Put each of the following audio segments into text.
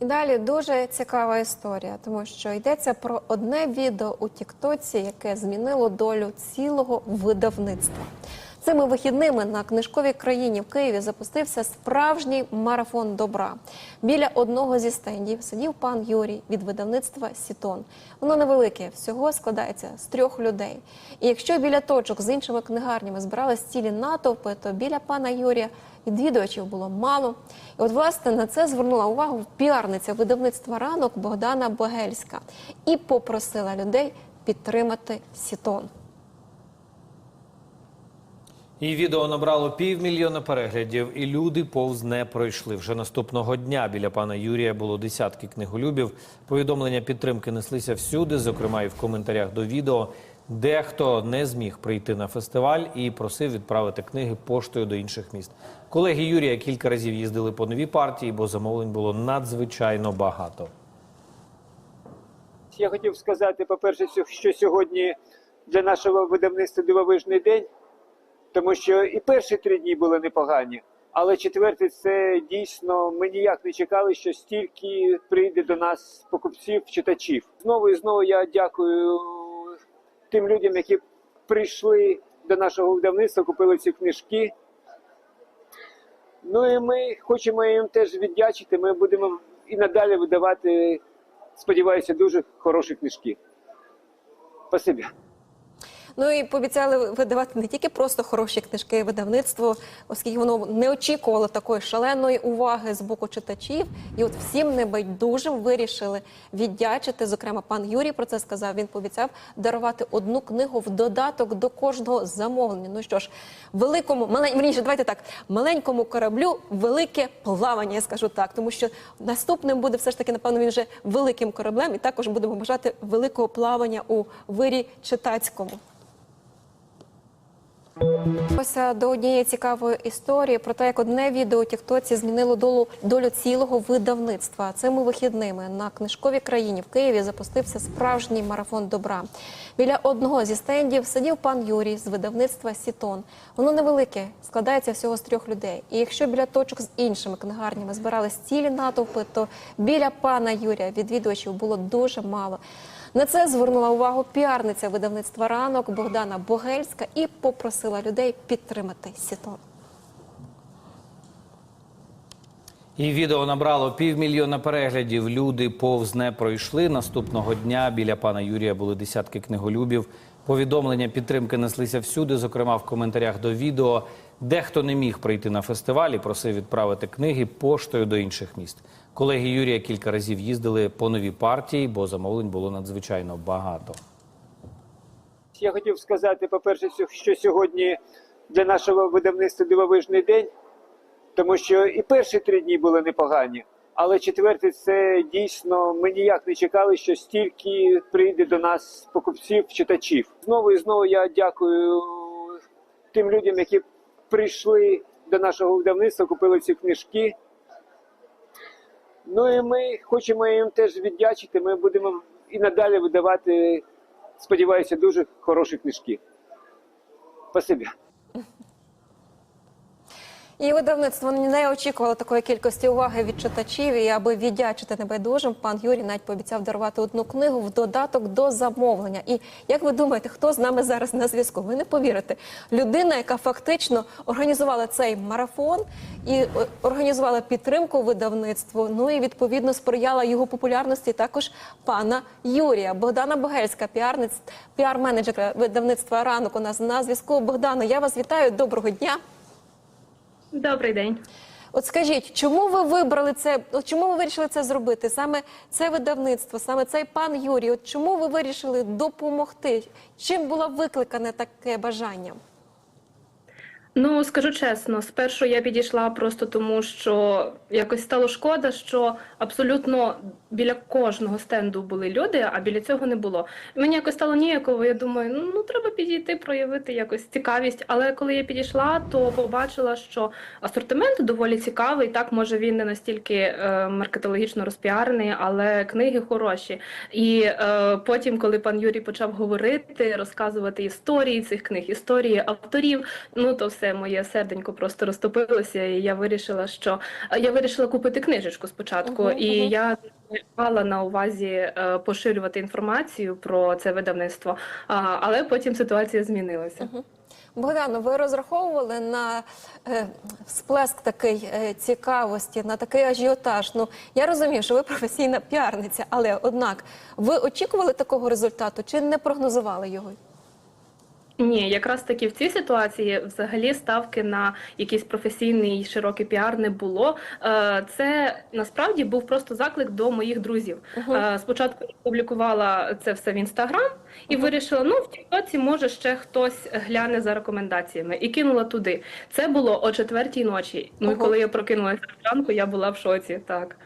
І далі дуже цікава історія, тому що йдеться про одне відео у Тіктоці, яке змінило долю цілого видавництва. Цими вихідними на книжковій країні в Києві запустився справжній марафон добра. Біля одного зі стендів сидів пан Юрій від видавництва Сітон. Воно невелике, всього складається з трьох людей. І якщо біля точок з іншими книгарнями збирались цілі натовпи, то біля пана Юрія відвідувачів було мало. І от власне на це звернула увагу піарниця видавництва ранок Богдана Богельська і попросила людей підтримати Сітон. І відео набрало півмільйона переглядів, і люди повз не пройшли. Вже наступного дня біля пана Юрія було десятки книголюбів. Повідомлення підтримки неслися всюди, зокрема і в коментарях до відео. Дехто не зміг прийти на фестиваль і просив відправити книги поштою до інших міст. Колеги Юрія кілька разів їздили по нові партії, бо замовлень було надзвичайно багато. Я хотів сказати, по-перше, що сьогодні для нашого видавництва дивовижний день, тому що і перші три дні були непогані, але четвертий це дійсно ми ніяк не чекали, що стільки прийде до нас покупців, читачів. Знову і знову я дякую тим людям, які прийшли до нашого видавництва, купили ці книжки. Ну і ми хочемо їм теж віддячити. Ми будемо і надалі видавати, сподіваюся, дуже хороші книжки. Спасибі. Ну і пообіцяли видавати не тільки просто хороші книжки, видавництво, оскільки воно не очікувало такої шаленої уваги з боку читачів. І от всім небайдужим вирішили віддячити. Зокрема, пан Юрій про це сказав. Він пообіцяв дарувати одну книгу в додаток до кожного замовлення. Ну що ж, великому малень... давайте так, маленькому кораблю велике плавання, я скажу так, тому що наступним буде все ж таки, напевно, він вже великим кораблем, і також будемо бажати великого плавання у вирі читацькому. Ось е, до однієї цікавої історії про те, як одне відео Тіктоці змінило долю, долю цілого видавництва. Цими вихідними на книжковій країні в Києві запустився справжній марафон добра. Біля одного зі стендів сидів пан Юрій з видавництва Сітон. Воно невелике, складається всього з трьох людей. І якщо біля точок з іншими книгарнями збирались цілі натовпи, то біля пана Юрія відвідувачів було дуже мало. На це звернула увагу піарниця видавництва ранок Богдана Богельська і попросила людей підтримати Сітон. І відео набрало півмільйона переглядів. Люди повз не пройшли. Наступного дня біля пана Юрія були десятки книголюбів. Повідомлення підтримки неслися всюди, зокрема в коментарях до відео. Дехто не міг прийти на фестиваль і просив відправити книги поштою до інших міст. Колеги Юрія кілька разів їздили по нові партії, бо замовлень було надзвичайно багато. Я хотів сказати, по-перше, що сьогодні для нашого видавництва дивовижний день, тому що і перші три дні були непогані, але четвертий це дійсно ми ніяк не чекали, що стільки прийде до нас покупців, читачів. Знову і знову я дякую тим людям, які прийшли до нашого видавництва, купили ці книжки. Ну і ми хочемо їм теж віддячити. Ми будемо і надалі видавати, сподіваюся, дуже хороші книжки. Спасибі. І видавництво не очікувало такої кількості уваги від читачів. І аби віддячити небайдужим, пан Юрій навіть пообіцяв дарувати одну книгу в додаток до замовлення. І як ви думаєте, хто з нами зараз на зв'язку? Ви не повірите. Людина, яка фактично організувала цей марафон і е, організувала підтримку видавництву. Ну і відповідно сприяла його популярності також пана Юрія. Богдана Богельська, піарниць, піар-менеджер видавництва ранок. У нас на зв'язку. Богдано, я вас вітаю. Доброго дня. Добрий день. От скажіть, чому ви вибрали це? Чому ви вирішили це зробити? Саме це видавництво, саме цей пан Юрій. От чому ви вирішили допомогти? Чим було викликане таке бажання? Ну скажу чесно, спершу я підійшла просто тому, що якось стало шкода, що абсолютно біля кожного стенду були люди, а біля цього не було. Мені якось стало ніяково. Я думаю, ну, ну треба підійти, проявити якось цікавість. Але коли я підійшла, то побачила, що асортимент доволі цікавий. Так, може він не настільки е, маркетологічно розпіарений, але книги хороші. І е, потім, коли пан Юрій почав говорити, розказувати історії цих книг, історії авторів, ну то все це моє серденько просто розтопилося, і я вирішила, що е, я вирішила купити книжечку спочатку, Мгм, і мгм. я мала на увазі е, поширювати інформацію про це видавництво, але потім ситуація змінилася. Богдано, ви розраховували на е, сплеск такий е, цікавості, на такий ажіотаж. Ну я розумію, що ви професійна піарниця, але однак ви очікували такого результату чи не прогнозували його? Ні, якраз таки в цій ситуації взагалі ставки на якийсь професійний широкий піар не було. Е, Це насправді був просто заклик до моїх друзів. Е, Спочатку я публікувала це все в інстаграм і вирішила, ну в Тіктоці може ще хтось гляне за рекомендаціями і кинула туди. Це було о четвертій ночі. Ну і коли я прокинулася зранку, я була в шоці. Так.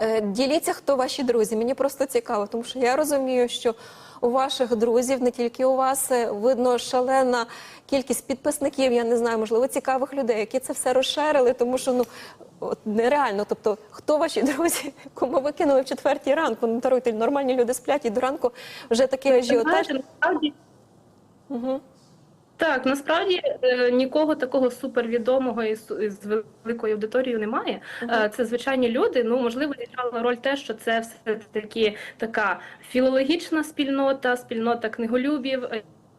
Е, Діліться, хто ваші друзі. Мені просто цікаво, тому що я розумію, що у ваших друзів, не тільки у вас, е, видно шалена кількість підписників. Я не знаю, можливо, цікавих людей, які це все розширили, тому що ну от нереально. Тобто, хто ваші друзі, кому ви кинули в четвертій ранку? Ну даруйте, нормальні люди сплять і до ранку вже такий ажіотаж. Угу. Так, насправді е, нікого такого супервідомого і су- з великою аудиторією немає. Е, Це звичайні люди. Ну можливо, зіграло роль те, що це все таки така філологічна спільнота, спільнота книголюбів.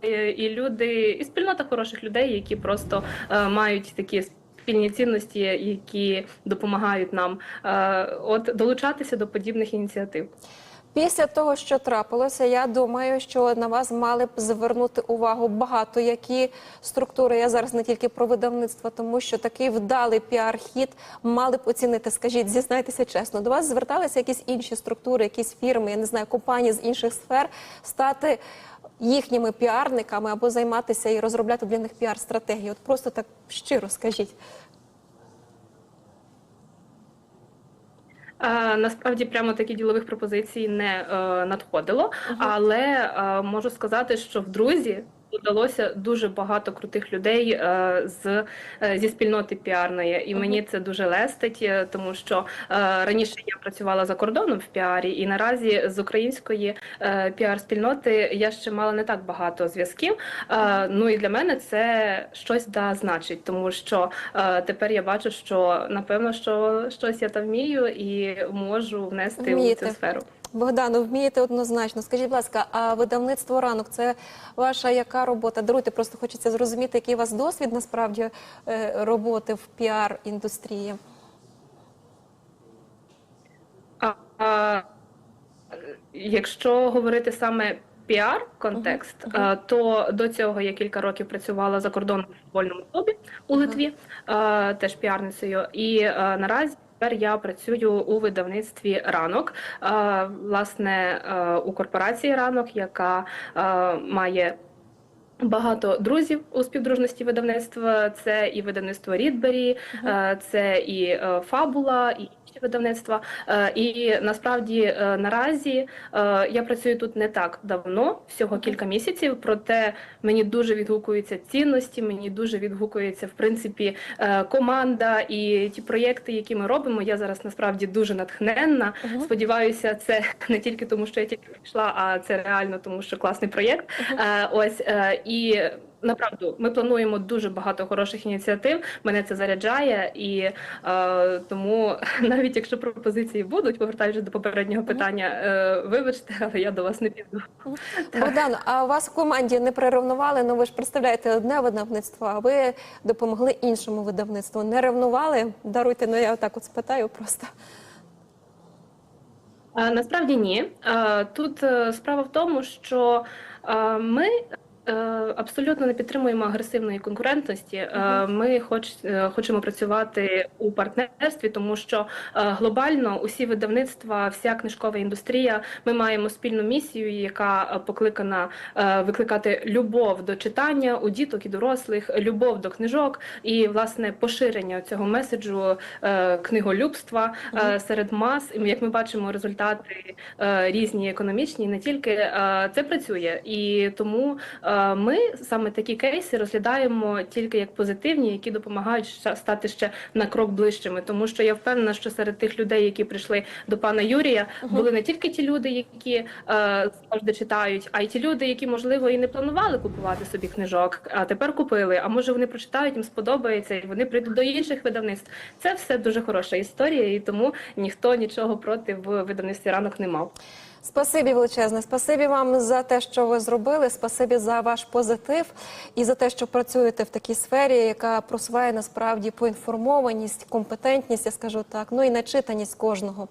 е, І люди, і спільнота хороших людей, які просто мають такі спільні цінності, які допомагають нам от долучатися до подібних ініціатив. Після того, що трапилося, я думаю, що на вас мали б звернути увагу багато які структури. Я зараз не тільки про видавництво, тому що такий вдалий піар-хід мали б оцінити. Скажіть, зізнайтеся чесно, до вас зверталися якісь інші структури, якісь фірми, я не знаю, компанії з інших сфер стати їхніми піарниками або займатися і розробляти для них піар-стратегію. От просто так щиро скажіть. Е, Насправді прямо такі ділових пропозицій не е, надходило, але е, можу сказати, що в друзі додалося дуже багато крутих людей е, з е, зі спільноти піарної, і мені це дуже лестить, е, тому що е, раніше я працювала за кордоном в піарі, і наразі з української е, піар-спільноти я ще мала не так багато зв'язків. Е, Ну і для мене це щось да значить, тому що е, тепер я бачу, що напевно, що щось я там вмію і можу внести Вмієте. у цю сферу. Богдану, вмієте однозначно. Скажіть, будь ласка, а видавництво ранок це ваша яка робота? Даруйте, просто хочеться зрозуміти, який у вас досвід насправді е, роботи в піар-індустрії. А, якщо говорити саме піар контекст, а, то до цього я кілька років працювала за кордоном в футбольному клубі у Литві, а, теж піарницею. І наразі тепер я працюю у видавництві ранок, власне, у корпорації ранок, яка має. Багато друзів у співдружності видавництва. Це і видавництво Рідбері, е, це і е, Фабула, і інші видавництва. Е, І насправді е, наразі е, я працюю тут не так давно, всього кілька місяців. Проте мені дуже відгукуються цінності, мені дуже відгукується в принципі команда і ті проєкти, які ми робимо. Я зараз насправді дуже натхненна. Сподіваюся, це не тільки тому, що я тільки прийшла, а це реально тому, що класний проєкт. Е, Ось і. Направду, ми плануємо дуже багато хороших ініціатив. Мене це заряджає, і е, тому навіть якщо пропозиції будуть, повертаючись до попереднього питання, е, вибачте, але я до вас не піду. Богдан, а у вас в команді не приревнували? Ну ви ж представляєте одне видавництво, а ви допомогли іншому видавництву. Не ревнували? Даруйте, ну я отак от спитаю просто. Насправді ні. Тут е, справа в тому, що ми. Е, Абсолютно не підтримуємо агресивної конкурентності. Е, Ми хоч е, хочемо працювати у партнерстві, тому що глобально усі видавництва, вся книжкова індустрія, ми маємо спільну місію, яка покликана викликати любов до читання у діток і дорослих, любов до книжок і власне поширення цього меседжу книголюбства серед мас. І як ми бачимо, результати різні економічні, не тільки це працює, і тому ми саме такі кейси розглядаємо тільки як позитивні, які допомагають стати ще на крок ближчими. Тому що я впевнена, що серед тих людей, які прийшли до пана Юрія, були не тільки ті люди, які е, завжди читають, а й ті люди, які можливо і не планували купувати собі книжок, а тепер купили. А може вони прочитають, їм сподобається, і вони прийдуть до інших видавництв. Це все дуже хороша історія, і тому ніхто нічого проти в видавництві ранок не мав. Спасибі величезне. Спасибі вам за те, що ви зробили. Спасибі за ваш позитив і за те, що працюєте в такій сфері, яка просуває насправді поінформованість, компетентність, я скажу так, ну і начитаність кожного.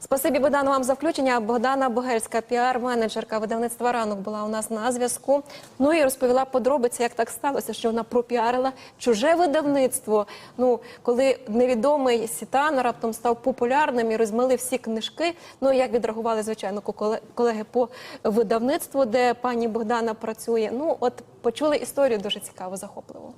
Спасибі Богдану вам за включення. Богдана Богельська, піар-менеджерка видавництва ранок, була у нас на зв'язку. Ну і розповіла подробиці, як так сталося, що вона пропіарила чуже видавництво. Ну, коли невідомий Сітан раптом став популярним і розмили всі книжки. Ну як відреагували, звичайно, колеги по видавництву, де пані Богдана працює. Ну, от почули історію дуже цікаву, захопливу.